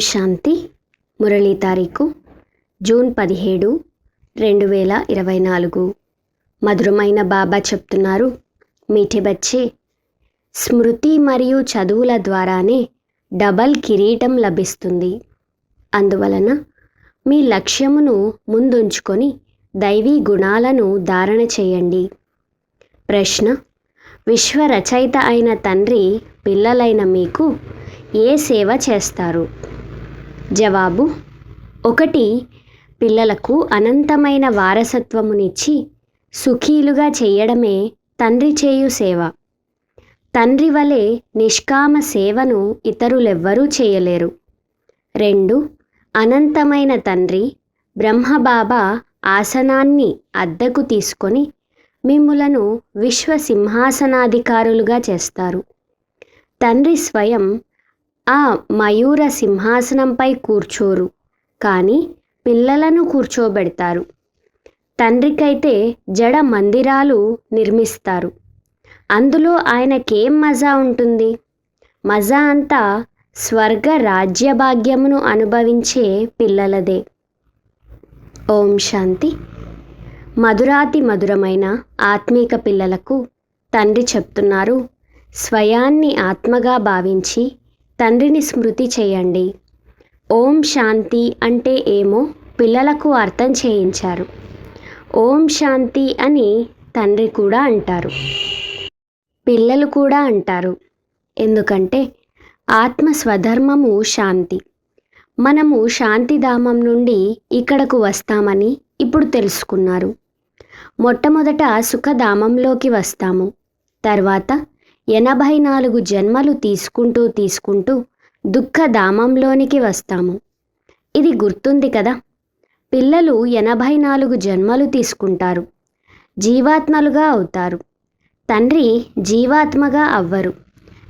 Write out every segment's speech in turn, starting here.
శాంతి మురళీ తారీఖు జూన్ పదిహేడు రెండు వేల ఇరవై నాలుగు. మధురమైన బాబా చెప్తున్నారు మీఠే బచ్చే. స్మృతి మరియు చదువుల ద్వారానే డబల్ కిరీటం లభిస్తుంది. అందువలన మీ లక్ష్యమును ముందుంచుకొని దైవీ గుణాలను ధారణ చేయండి. ప్రశ్న విశ్వ రచయిత అయిన తండ్రి పిల్లలైన మీకు ఏ సేవ చేస్తారు? జవాబు ఒకటి పిల్లలకు అనంతమైన వారసత్వమునిచ్చి సుఖీలుగా చేయడమే తండ్రి చేయు సేవ. తండ్రి వలె నిష్కామ సేవను ఇతరులెవ్వరూ చేయలేరు. రెండు అనంతమైన తండ్రి బ్రహ్మబాబా ఆసనాన్ని అద్దెకు తీసుకొని మిమ్ములను విశ్వసింహాసనాధికారులుగా చేస్తారు. తండ్రి స్వయం ఆ మయూర సింహాసనంపై కూర్చోరు. కానీ పిల్లలను కూర్చోబెడతారు. తండ్రికైతే జడ మందిరాలు నిర్మిస్తారు. అందులో ఆయనకేం మజా ఉంటుంది? మజా అంతా స్వర్గ రాజ్యభాగ్యమును అనుభవించే పిల్లలదే. ఓం శాంతి. మధురాతి మధురమైన ఆత్మీక పిల్లలకు తండ్రి చెప్తున్నారు స్వయాన్ని ఆత్మగా భావించి తండ్రిని స్మృతి చేయండి. ఓం శాంతి అంటే ఏమో పిల్లలకు అర్థం చేయించారు. ఓం శాంతి అని తండ్రి కూడా అంటారు. పిల్లలు కూడా అంటారు. ఎందుకంటే ఆత్మ స్వధర్మము శాంతి. మనము శాంతిధామం నుండి ఇక్కడకు వస్తామని ఇప్పుడు తెలుసుకున్నారు. మొట్టమొదట సుఖధామంలోకి వస్తాము. తర్వాత ఎనభై నాలుగు జన్మలు తీసుకుంటూ తీసుకుంటూ దుఃఖధామంలోనికి వస్తాము. ఇది గుర్తుంది కదా? పిల్లలు ఎనభై నాలుగు జన్మలు తీసుకుంటారు. జీవాత్మలుగా అవుతారు. తండ్రి జీవాత్మగా అవ్వరు.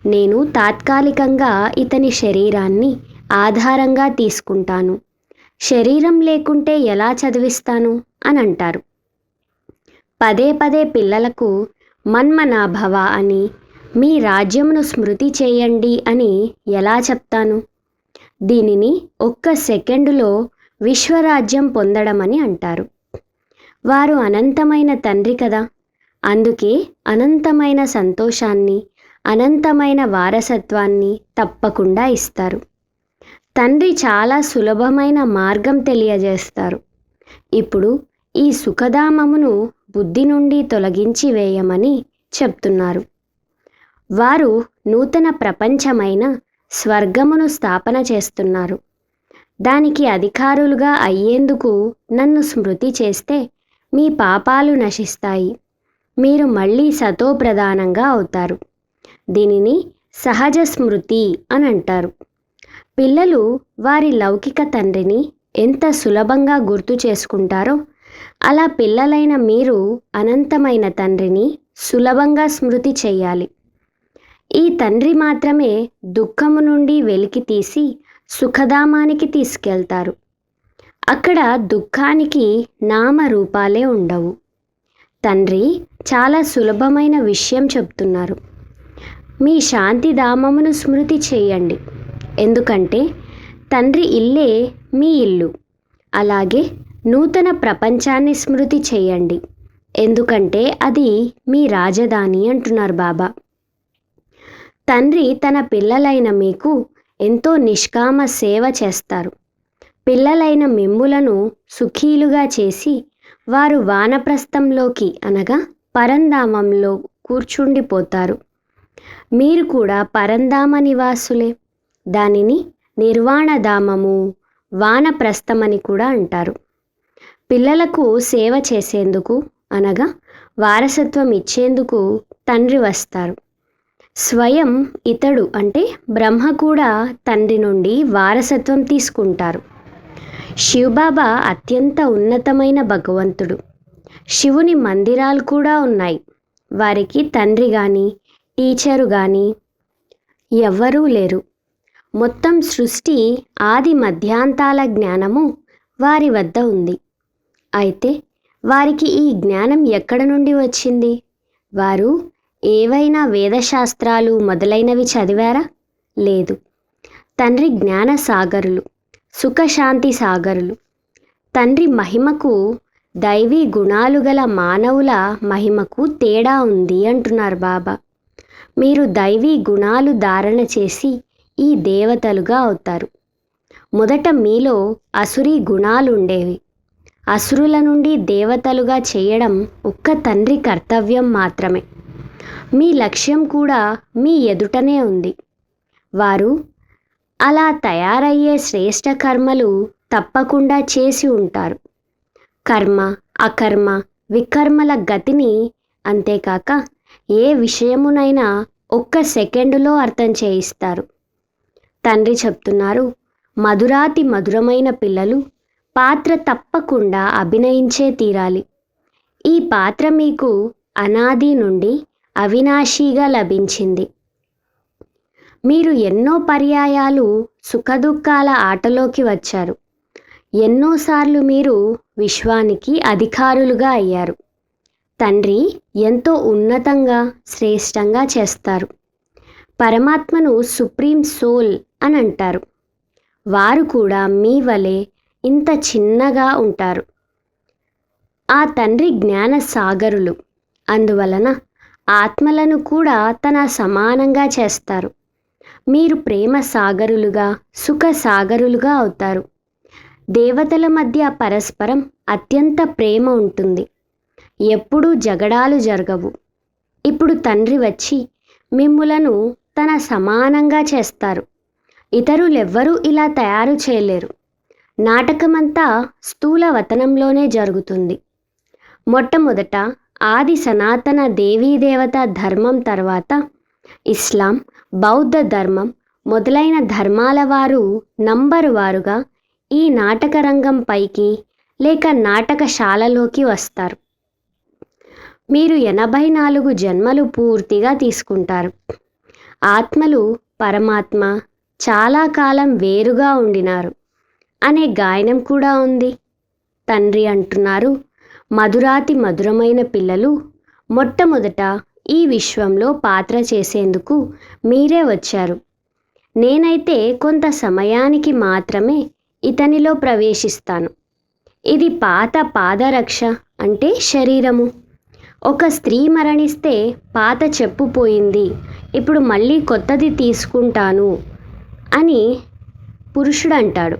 నేను తాత్కాలికంగా ఇతని శరీరాన్ని ఆధారంగా తీసుకుంటాను. శరీరం లేకుంటే ఎలా చదివిస్తాను? అని అంటారు. పదే పదే పిల్లలకు మన్మనాభవ అని మీ రాజ్యమును స్మృతి చేయండి అని ఎలా చెప్తాను? దీనిని ఒక్క సెకండులో విశ్వరాజ్యం పొందడమని అంటారు. వారు అనంతమైన తండ్రి కదా. అందుకే అనంతమైన సంతోషాన్ని అనంతమైన వారసత్వాన్ని తప్పకుండా ఇస్తారు. తండ్రి చాలా సులభమైన మార్గం తెలియజేస్తారు. ఇప్పుడు ఈ సుఖధామమును బుద్ధి నుండి తొలగించి వేయమని చెప్తున్నారు. వారు నూతన ప్రపంచమైన స్వర్గమును స్థాపన చేస్తున్నారు. దానికి అధికారులుగా అయ్యేందుకు నన్ను స్మృతి చేస్తే మీ పాపాలు నశిస్తాయి. మీరు మళ్ళీ సతోప్రధానంగా అవుతారు. దీనిని సహజ స్మృతి అని అంటారు. పిల్లలు వారి లౌకిక తండ్రిని ఎంత సులభంగా గుర్తు చేసుకుంటారో అలా పిల్లలైన మీరు అనంతమైన తండ్రిని సులభంగా స్మృతి చేయాలి. ఈ తండ్రి మాత్రమే దుఃఖము నుండి వెలికి తీసి సుఖధామానికి తీసుకెళ్తారు. అక్కడ దుఃఖానికి నామరూపాలే ఉండవు. తండ్రి చాలా సులభమైన విషయం చెప్తున్నారు. మీ శాంతిధామమును స్మృతి చేయండి. ఎందుకంటే తండ్రి ఇల్లే మీ ఇల్లు. అలాగే నూతన ప్రపంచాన్ని స్మృతి చేయండి. ఎందుకంటే అది మీ రాజధాని అంటున్నారు బాబా. తండ్రి తన పిల్లలైన మీకు ఎంతో నిష్కామ సేవ చేస్తారు. పిల్లలైన మిమ్ములను సుఖీలుగా చేసి వారు వానప్రస్థంలోకి అనగా పరంధామంలో కూర్చుండిపోతారు. మీరు కూడా పరంధామ నివాసులే. దానిని నిర్వాణధామము వానప్రస్థమని కూడా అంటారు. పిల్లలకు సేవ చేసేందుకు అనగా వారసత్వం ఇచ్చేందుకు తండ్రి వస్తారు. స్వయం ఇతడు అంటే బ్రహ్మ కూడా తండ్రి నుండి వారసత్వం తీసుకుంటారు. శివబాబా అత్యంత ఉన్నతమైన భగవంతుడు. శివుని మందిరాలు కూడా ఉన్నాయి. వారికి తండ్రి కానీ టీచరు కానీ ఎవ్వరూ లేరు. మొత్తం సృష్టి ఆది మధ్యాంతాల జ్ఞానము వారి వద్ద ఉంది. అయితే వారికి ఈ జ్ఞానం ఎక్కడ నుండి వచ్చింది? వారు ఏవైనా వేదశాస్త్రాలు మొదలైనవి చదివారా? లేదు. తండ్రి జ్ఞాన సాగరులు సుఖశాంతి సాగరులు. తండ్రి మహిమకు దైవీ గుణాలు గల మానవుల మహిమకు తేడా ఉంది అంటున్నారు బాబా. మీరు దైవీ గుణాలు ధారణ చేసి ఈ దేవతలుగా అవుతారు. మొదట మీలో అసురీ గుణాలు ఉండేవి. అసురుల నుండి దేవతలుగా చేయడం ఒక్క తండ్రి కర్తవ్యం మాత్రమే. మీ లక్ష్యం కూడా మీ ఎదుటనే ఉంది. వారు అలా తయారయ్యే శ్రేష్ట కర్మలు తప్పకుండా చేసి ఉంటారు. కర్మ అకర్మ వికర్మల గతిని అంతేకాక ఏ విషయమునైనా ఒక్క సెకండులో అర్థం చేయిస్తారు. తండ్రి చెప్తున్నారు మధురాతి మధురమైన పిల్లలు పాత్ర తప్పకుండా అభినయించే తీరాలి. ఈ పాత్ర మీకు అనాది నుండి అవినాశీగా లభించింది. మీరు ఎన్నో పర్యాయాలు సుఖదుఖాల ఆటలోకి వచ్చారు. ఎన్నోసార్లు మీరు విశ్వానికి అధికారులుగా అయ్యారు. తండ్రి ఎంతో ఉన్నతంగా శ్రేష్టంగా చేస్తారు. పరమాత్మను సుప్రీం సోల్ అని అంటారు. వారు కూడా మీ వలె ఇంత చిన్నగా ఉంటారు. ఆ తండ్రి జ్ఞాన సాగరులు అందువలన ఆత్మలను కూడా తన సమానంగా చేస్తారు. మీరు ప్రేమ సాగరులుగా సుఖ సాగరులుగా అవుతారు. దేవతల మధ్య పరస్పరం అత్యంత ప్రేమ ఉంటుంది. ఎప్పుడూ జగడాలు జరగవు. ఇప్పుడు తండ్రి వచ్చి మిమ్ములను తన సమానంగా చేస్తారు. ఇతరులెవ్వరూ ఇలా తయారు చేయలేరు. నాటకమంతా స్థూల వతనంలోనే జరుగుతుంది. మొట్టమొదట ఆది సనాతన దేవీదేవత ధర్మం తర్వాత ఇస్లాం బౌద్ధ ధర్మం మొదలైన ధర్మాల వారు నంబరు వారుగా ఈ నాటక రంగంపైకి లేక నాటకశాలలోకి వస్తారు. మీరు ఎనభై నాలుగు జన్మలు పూర్తిగా తీసుకుంటారు. ఆత్మలు పరమాత్మ చాలా కాలం వేరుగా ఉండినారు. అనే గాయనం కూడా ఉంది. తండ్రి అంటున్నారు మధురాతి మధురమైన పిల్లలు మొట్టమొదట ఈ విశ్వంలో పాత్ర చేసేందుకు మీరే వచ్చారు. నేనైతే కొంత సమయానికి మాత్రమే ఇతనిలో ప్రవేశిస్తాను. ఇది పాత పాదరక్ష అంటే శరీరము. ఒక స్త్రీ మరణిస్తే పాత చెప్పు పోయింది. ఇప్పుడు మళ్ళీ కొత్తది తీసుకుంటాను అని పురుషుడు అంటాడు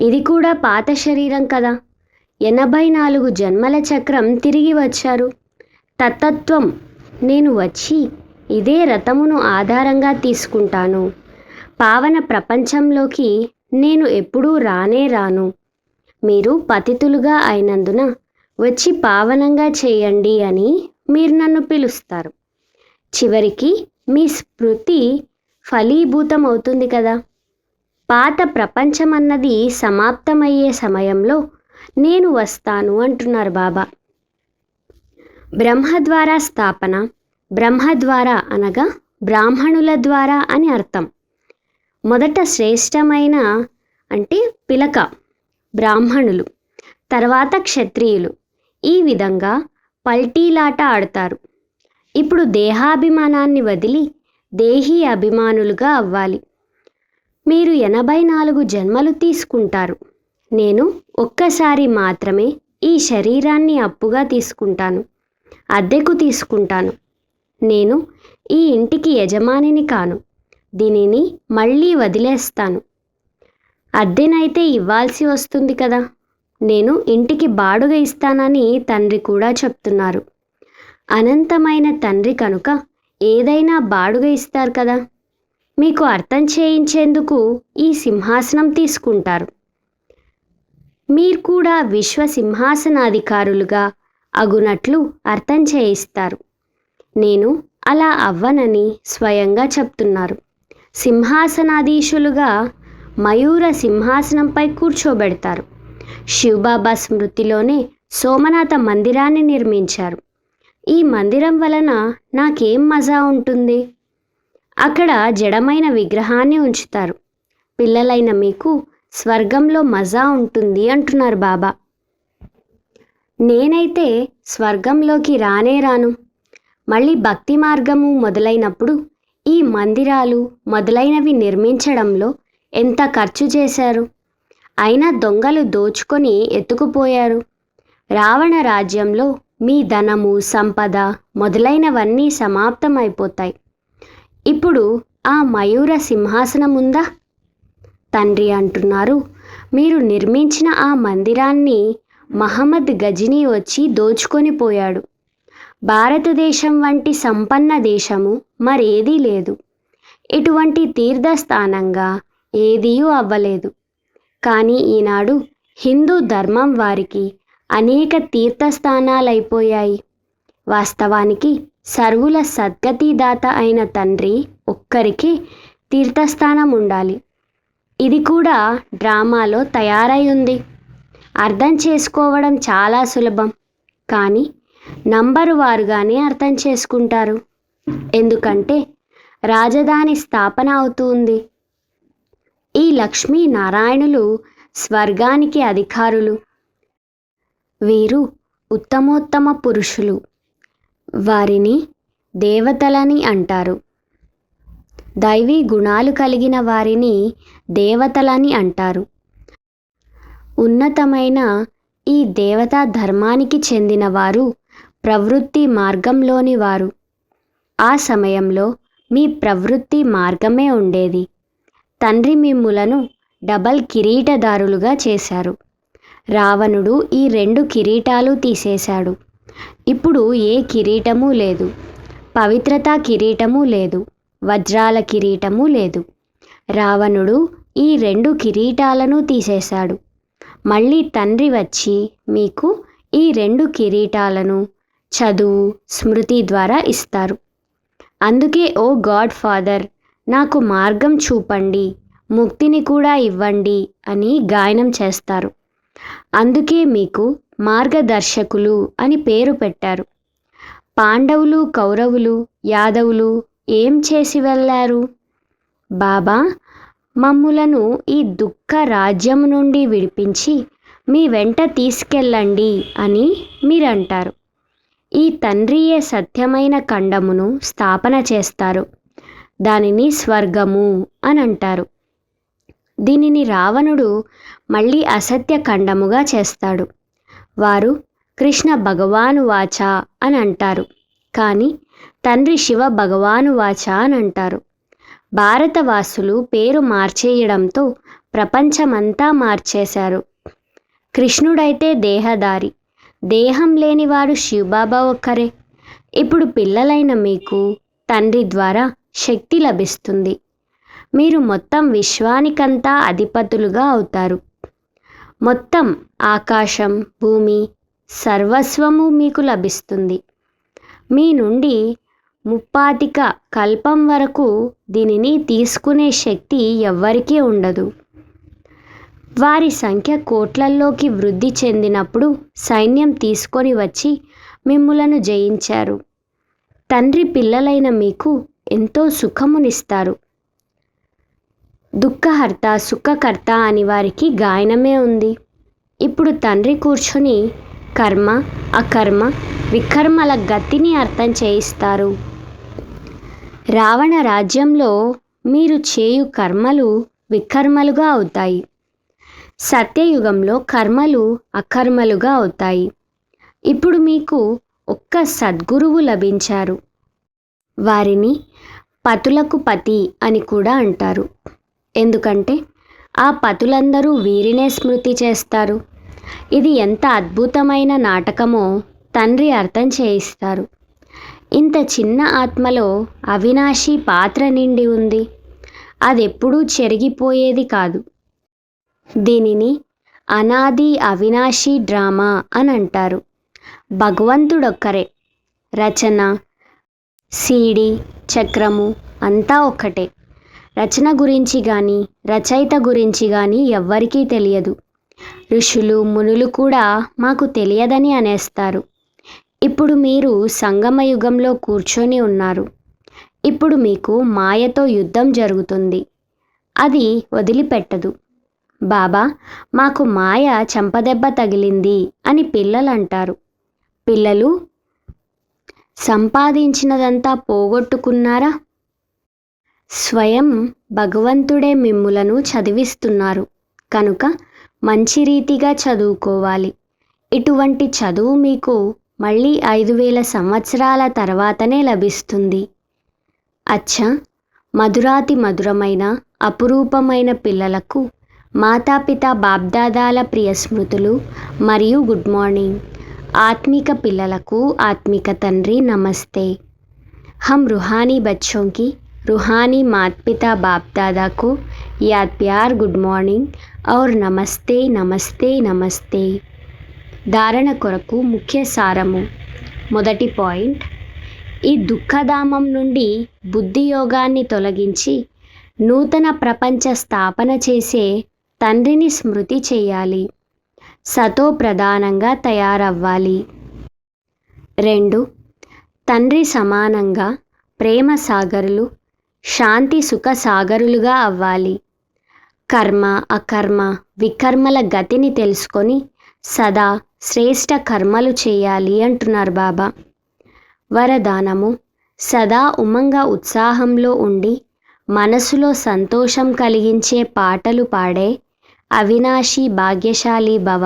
ఇది కూడా పాత శరీరం కదా. ఎనభై నాలుగు జన్మల చక్రం తిరిగి వచ్చారు. తత్తత్వం నేను వచ్చి ఇదే రథమును ఆధారంగా తీసుకుంటాను. పావన ప్రపంచంలోకి నేను ఎప్పుడూ రానే రాను. మీరు పతితులుగా అయినందున వచ్చి పావనంగా చేయండి అని మీరు నన్ను పిలుస్తారు. చివరికి మీ స్మృతి ఫలీభూతం అవుతుంది కదా. పాత ప్రపంచం అన్నది సమాప్తమయ్యే సమయంలో నేను వస్తాను అంటున్నారు బాబా. బ్రహ్మ ద్వారా స్థాపన బ్రహ్మ ద్వారా అనగా బ్రాహ్మణుల ద్వారా అని అర్థం. మొదట శ్రేష్టమైన అంటే పిలక బ్రాహ్మణులు తర్వాత క్షత్రియులు. ఈ విధంగా పల్టీలాట ఆడతారు. ఇప్పుడు దేహాభిమానాన్ని వదిలి దేహీ అభిమానులుగా అవ్వాలి. మీరు ఎనభై నాలుగు జన్మలు తీసుకుంటారు. నేను ఒక్కసారి మాత్రమే ఈ శరీరాన్ని అప్పుగా తీసుకుంటాను అద్దెకు తీసుకుంటాను. నేను ఈ ఇంటికి యజమానిని కాను దీనిని మళ్ళీ వదిలేస్తాను. అద్దెనైతే ఇవ్వాల్సి వస్తుంది కదా నేను ఇంటికి బాడుగ ఇస్తానని తండ్రి కూడా చెప్తున్నారు. అనంతమైన తండ్రి కనుక ఏదైనా బాడుగ ఇస్తారు కదా మీకు అర్థం చేయించేందుకు ఈ సింహాసనం తీసుకుంటారు. మీరు కూడా విశ్వ సింహాసనాధికారులుగా అగునట్లు అర్థం చేయిస్తారు. నేను అలా అవ్వనని స్వయంగా చెప్తున్నారు. సింహాసనాధీశులుగా మయూర సింహాసనంపై కూర్చోబెడతారు. శివబాబా స్మృతిలోనే సోమనాథ మందిరాన్ని నిర్మించారు. ఈ మందిరం వలన నాకేం మజా ఉంటుంది? అక్కడ జడమైన విగ్రహాన్ని ఉంచుతారు. పిల్లలైన మీకు స్వర్గంలో మజా ఉంటుంది అంటున్నారు బాబా. నేనైతే స్వర్గంలోకి రానే రాను. మళ్ళీ భక్తి మార్గము మొదలైనప్పుడు ఈ మందిరాలు మొదలైనవి నిర్మించడంలో ఎంత ఖర్చు చేశారు? అయినా దొంగలు దోచుకొని ఎత్తుకుపోయారు. రావణ రాజ్యంలో మీ ధనము సంపద మొదలైనవన్నీ సమాప్తమైపోతాయి. ఇప్పుడు ఆ మయూర సింహాసనం ఉందా తండ్రి అంటున్నారు. మీరు నిర్మించిన ఆ మందిరాన్ని మహమ్మద్ గజనీ వచ్చి దోచుకొని పోయాడు. భారతదేశం వంటి సంపన్న దేశము మరేదీ లేదు. ఇటువంటి తీర్థస్థానంగా ఏదీ అవ్వలేదు. కానీ ఈనాడు హిందూ ధర్మం వారికి అనేక తీర్థస్థానాలైపోయాయి. వాస్తవానికి సర్వుల సద్గతిదాత అయిన తండ్రి ఒక్కరికి తీర్థస్థానం ఉండాలి ఇది కూడా డ్రామాలో తయారై ఉంది. అర్థం చేసుకోవడం చాలా సులభం కానీ నంబరు వారుగానే అర్థం చేసుకుంటారు. ఎందుకంటే రాజధాని స్థాపన అవుతుంది ఈ లక్ష్మీ నారాయణులు స్వర్గానికి అధికారులు. వీరు ఉత్తమోత్తమ పురుషులు. వారిని దేవతలని అంటారు. దైవీ గుణాలు కలిగిన వారిని దేవతలని అంటారు. ఉన్నతమైన ఈ దేవతా ధర్మానికి చెందినవారు ప్రవృత్తి మార్గంలోని వారు. ఆ సమయంలో మీ ప్రవృత్తి మార్గమే ఉండేది. తండ్రి మిమ్ములను డబల్ కిరీటదారులుగా చేశారు. రావణుడు ఈ రెండు కిరీటాలు తీసేశాడు. ఇప్పుడు ఏ కిరీటము లేదు. పవిత్రతా కిరీటము లేదు. వజ్రాల కిరీటము లేదు. రావణుడు ఈ రెండు కిరీటాలను తీసేశాడు. మళ్ళీ తండ్రి వచ్చి మీకు ఈ రెండు కిరీటాలను చదువు స్మృతి ద్వారా ఇస్తారు. అందుకే ఓ గాడ్ ఫాదర్ నాకు మార్గం చూపండి ముక్తిని కూడా ఇవ్వండి అని గాయనం చేస్తారు. అందుకే మీకు మార్గదర్శకులు అని పేరు పెట్టారు. పాండవులు కౌరవులు యాదవులు ఏం చేసి వెళ్ళారు? బాబా మమ్ములను ఈ దుఃఖ రాజ్యం నుండి విడిపించి మీ వెంట తీసుకెళ్ళండి అని మీరంటారు. ఈ తండ్రియే సత్యమైన ఖండమును స్థాపన చేస్తారు. దానిని స్వర్గము అని అంటారు దీనిని రావణుడు మళ్ళీ అసత్య ఖండముగా చేస్తాడు. వారు కృష్ణ భగవాను వాచ అని అంటారు. కానీ తండ్రి శివ భగవాను వాచ అని అంటారు భారతవాసులు పేరు మార్చేయడంతో ప్రపంచమంతా మార్చేశారు. కృష్ణుడైతే దేహదారి. దేహం లేనివాడు శివబాబా ఒక్కరే. ఇప్పుడు పిల్లలైన మీకు తండ్రి ద్వారా శక్తి లభిస్తుంది. మీరు మొత్తం విశ్వానికంతా అధిపతులుగా అవుతారు. మొత్తం ఆకాశం భూమి సర్వస్వము మీకు లభిస్తుంది. మీ నుండి ముప్పాతిక కల్పం వరకు దీనిని తీసుకునే శక్తి ఎవ్వరికీ ఉండదు. వారి సంఖ్య కోట్లల్లోకి వృద్ధి చెందినప్పుడు సైన్యం తీసుకొని వచ్చి మిమ్ములను జయించారు. తండ్రి పిల్లలైన మీకు ఎంతో సుఖమునిస్తారు. దుఃఖహర్త సుఖకర్త అని వారికి గాయనమే ఉంది. ఇప్పుడు తండ్రి కూర్చొని కర్మ అకర్మ వికర్మల గతిని అర్థం చేయిస్తారు. రావణ రాజ్యంలో మీరు చేయు కర్మలు వికర్మలుగా అవుతాయి. సత్యయుగంలో కర్మలు అకర్మలుగా అవుతాయి. ఇప్పుడు మీకు ఒక్క సద్గురువు లభించారు. వారిని పతులకు పతి అని కూడా అంటారు. ఎందుకంటే ఆ పతులందరూ వీరినే స్మృతి చేస్తారు. ఇది ఎంత అద్భుతమైన నాటకమో తండ్రి అర్థం చేయిస్తారు. ఇంత చిన్న ఆత్మలో అవినాశి పాత్ర నిండి ఉంది. అదెప్పుడూ చెరిగిపోయేది కాదు. దీనిని అనాది అవినాశి డ్రామా అని అంటారు భగవంతుడొక్కరే. రచన సీడి చక్రము అంతా ఒక్కటే. రచన గురించి కానీ రచయిత గురించి కానీ ఎవ్వరికీ తెలియదు. ఋషులు మునులు కూడా మాకు తెలియదని అనేస్తారు. ఇప్పుడు మీరు సంగమ యుగంలో కూర్చొని ఉన్నారు. ఇప్పుడు మీకు మాయతో యుద్ధం జరుగుతుంది. అది వదిలిపెట్టదు. బాబా మాకు మాయ చెంపదెబ్బ తగిలింది అని పిల్లలు అంటారు పిల్లలు సంపాదించినదంతా పోగొట్టుకున్నారా? స్వయం భగవంతుడే మిమ్ములను చదివిస్తున్నారు. కనుక మంచి రీతిగా చదువుకోవాలి. ఇటువంటి చదువు మీకు మళ్ళీ ఐదు వేల సంవత్సరాల తర్వాతనే లభిస్తుంది అచ్చా మధురాతి మధురమైన అపురూపమైన పిల్లలకు మాతాపిత బాబ్దాదాల ప్రియ స్మృతులు మరియు గుడ్ మార్నింగ్ ఆత్మిక పిల్లలకు ఆత్మిక తండ్రి నమస్తే हम रूहानी बच्चों की रूहानी माता पिता बाप दादा को याद प्यार गुड మార్నింగ్ और నమస్తే నమస్తే నమస్తే ధారణ కొరకు ముఖ్య సారము. మొదటి పాయింట్. ఈ దుఃఖధామం నుండి బుద్ధి యోగాన్ని తొలగించి నూతన ప్రపంచ స్థాపన చేసే తండ్రిని స్మృతి చేయాలి. సతో ప్రధానంగా తయారవ్వాలి. రెండు. తండ్రి సమానంగా ప్రేమ సాగరులు శాంతి సుఖ సాగరులుగా అవ్వాలి. కర్మ అకర్మ వికర్మల గతిని తెలుసుకొని సదా శ్రేష్ట కర్మలు చేయాలి అంటున్నారు బాబా. వరదానము సదా ఉమంగ ఉత్సాహంలో ఉండి మనసులో సంతోషం కలిగించే పాటలు పాడే అవినాశి భాగ్యశాలి భవ.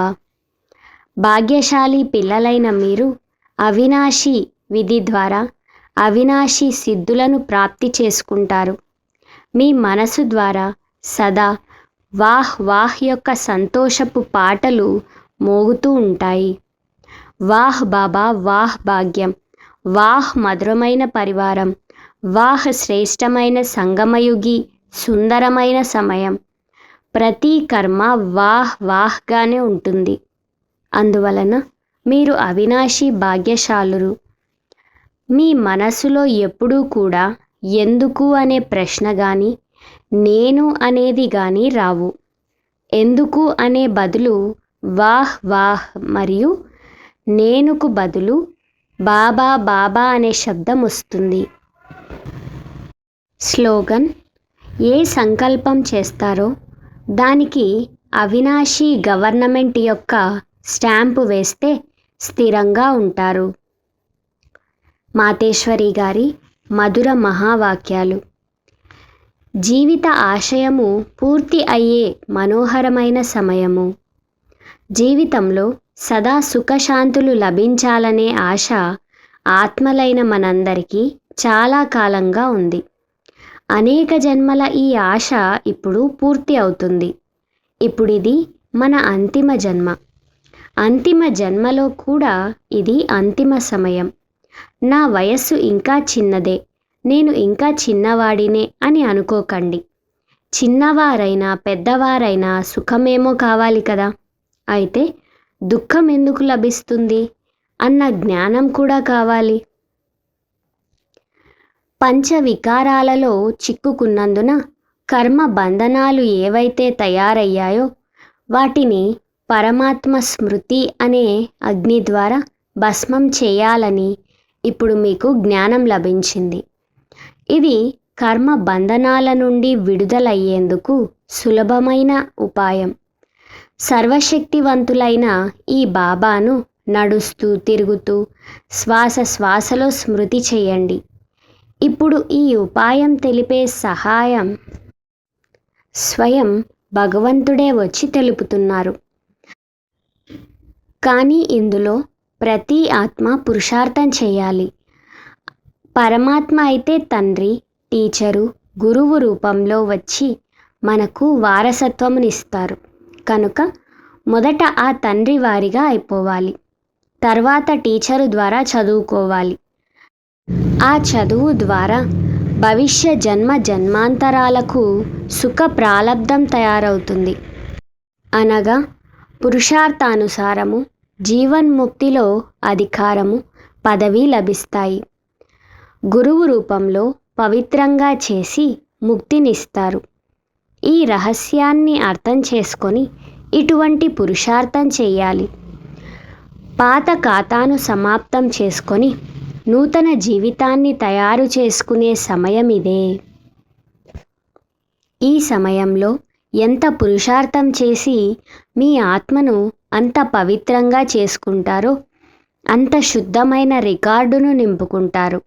భాగ్యశాలి పిల్లలైన మీరు అవినాశి విధి ద్వారా అవినాశి సిద్ధులను ప్రాప్తి చేసుకుంటారు. మీ మనసు ద్వారా సదా వాహ్ వాహ్ యొక్క సంతోషపు పాటలు మోగుతూ ఉంటాయి. వాహ్ బాబా వాహ్ భాగ్యం. వాహ్ మధురమైన పరివారం. వాహ్ శ్రేష్టమైన సంగమయుగి సుందరమైన సమయం. ప్రతి కర్మ వాహ్ వాహ్గానే ఉంటుంది. అందువలన మీరు అవినాశి భాగ్యశాలురు. మీ మనసులో ఎప్పుడూ కూడా ఎందుకు అనే ప్రశ్న కానీ నేను అనేది కానీ రావు. ఎందుకు అనే బదులు వాహ్ వాహ్ మరియు నేనుకు బదులు బాబా బాబా అనే శబ్దం వస్తుంది. స్లోగన్ ఏ సంకల్పం చేస్తారో దానికి అవినాశీ గవర్నమెంట్ యొక్క స్టాంపు వేస్తే స్థిరంగా ఉంటారు. మాతేశ్వరి గారి మధుర మహావాక్యాలు. జీవిత ఆశయము పూర్తి అయ్యే మనోహరమైన సమయము. జీవితంలో సదా సుఖశాంతులు లభించాలనే ఆశ ఆత్మలైన మనందరికీ చాలా కాలంగా ఉంది. అనేక జన్మల ఈ ఆశ ఇప్పుడు పూర్తి అవుతుంది. ఇప్పుడు ఇది మన అంతిమ జన్మ. అంతిమ జన్మలో కూడా ఇది అంతిమ సమయం. నా వయస్సు ఇంకా చిన్నదే. నేను ఇంకా చిన్నవాడినే అని అనుకోకండి. చిన్నవారైనా పెద్దవారైనా సుఖమేమో కావాలి కదా. అయితే దుఃఖం ఎందుకు లభిస్తుంది? అన్న జ్ఞానం కూడా కావాలి. పంచ వికారాలలో చిక్కుకున్నందున కర్మ బంధనాలు ఏవైతే తయారయ్యాయో వాటిని పరమాత్మ స్మృతి అనే అగ్ని ద్వారా భస్మం చేయాలని ఇప్పుడు మీకు జ్ఞానం లభించింది. ఇది కర్మ బంధనాల నుండి విడుదలయ్యేందుకు సులభమైన ఉపాయం. సర్వశక్తివంతులైన ఈ బాబాను నడుస్తూ తిరుగుతూ శ్వాస శ్వాసలో స్మృతి చేయండి. ఇప్పుడు ఈ ఉపాయం తెలిపే సహాయం స్వయం భగవంతుడే వచ్చి తెలుపుతున్నారు. కానీ ఇందులో ప్రతి ఆత్మ పురుషార్థం చేయాలి. పరమాత్మ అయితే తండ్రి టీచరు గురువు రూపంలో వచ్చి మనకు వారసత్వమునిస్తారు. కనుక మొదట ఆ తండ్రి వారిగా అయిపోవాలి. తర్వాత టీచరు ద్వారా చదువుకోవాలి. ఆ చదువు ద్వారా భవిష్య జన్మ జన్మాంతరాలకు సుఖ ప్రాలబ్ధం తయారవుతుంది. అనగా పురుషార్థానుసారము జీవన్ముక్తిలో అధికారము పదవి లభిస్తాయి. గురువు రూపంలో పవిత్రంగా చేసి ముక్తినిస్తారు. ఈ రహస్యాన్ని అర్థం చేసుకొని ఇటువంటి పురుషార్థం చేయాలి. పాత ఖాతాను సమాప్తం చేసుకొని నూతన జీవితాన్ని తయారు చేసుకునే సమయం ఇదే. ఈ సమయంలో ఎంత పురుషార్థం చేసి మీ ఆత్మను అంత పవిత్రంగా చేసుకుంటారో అంత శుద్ధమైన రికార్డును నింపుకుంటారు.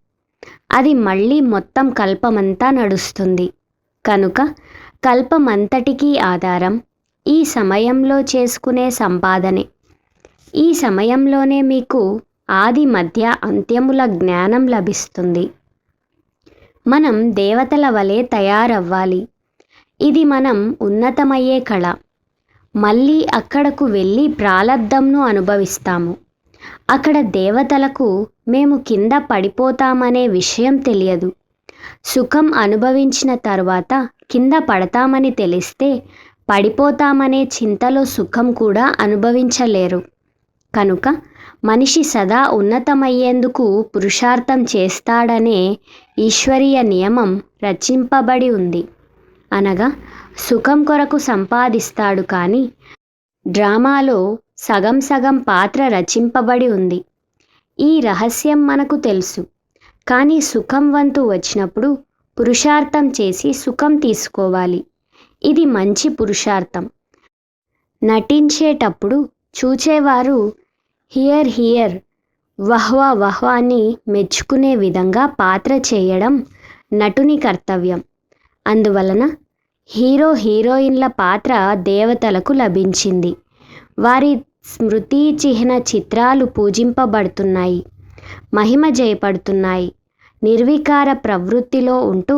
అది మళ్ళీ మొత్తం కల్పమంతా నడుస్తుంది. కనుక కల్పమంతటికీ ఆధారం ఈ సమయంలో చేసుకునే సంపాదనే. ఈ సమయంలోనే మీకు ఆది మధ్య అంత్యముల జ్ఞానం లభిస్తుంది. మనం దేవతల వలె తయారవ్వాలి. ఇది మనం ఉన్నతమయ్యే కళ. మళ్ళీ అక్కడకు వెళ్ళి ప్రాలబ్ధంను అనుభవిస్తాము. అక్కడ దేవతలకు మేము కింద పడిపోతామనే విషయం తెలియదు. సుఖం అనుభవించిన తర్వాత కింద పడతామని తెలిస్తే పడిపోతామనే చింతలో సుఖం కూడా అనుభవించలేరు. కనుక మనిషి సదా ఉన్నతమయ్యేందుకు పురుషార్థం చేస్తాడనే ఈశ్వరీయ నియమం రచింపబడి ఉంది. అనగా సుఖం కొరకు సంపాదిస్తాడు కానీ డ్రామాలో సగం సగం పాత్ర రచింపబడి ఉంది. ఈ రహస్యం మనకు తెలుసు. కానీ సుఖం వంతు వచ్చినప్పుడు పురుషార్థం చేసి సుఖం తీసుకోవాలి. ఇది మంచి పురుషార్థం. నటించేటప్పుడు చూచేవారు హియర్ హియర్ వహ్వా వహ్వా అని మెచ్చుకునే విధంగా పాత్ర చేయడం నటుని కర్తవ్యం. అందువలన హీరో హీరోయిన్ల పాత్ర దేవతలకు లభించింది. వారి స్మృతి చిహ్న చిత్రాలు పూజింపబడుతున్నాయి. మహిమ జయపడుతున్నాయి. నిర్వికార ప్రవృత్తిలో ఉంటూ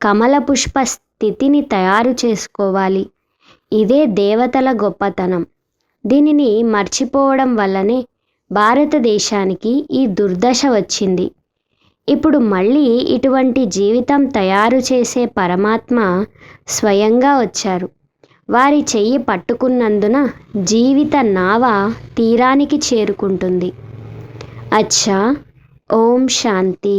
కమల పుష్ప స్థితిని తయారు చేసుకోవాలి. ఇదే దేవతల గొప్పతనం. దీనిని మర్చిపోవడం వల్లనే భారతదేశానికి ఈ దుర్దశ వచ్చింది. ఇప్పుడు మళ్ళీ ఇటువంటి జీవితం తయారు చేసే పరమాత్మ స్వయంగా వచ్చారు. వారి చెయ్యి పట్టుకున్నందున జీవిత నావ తీరానికి చేరుకుంటుంది. అచ్చా! ఓం శాంతి!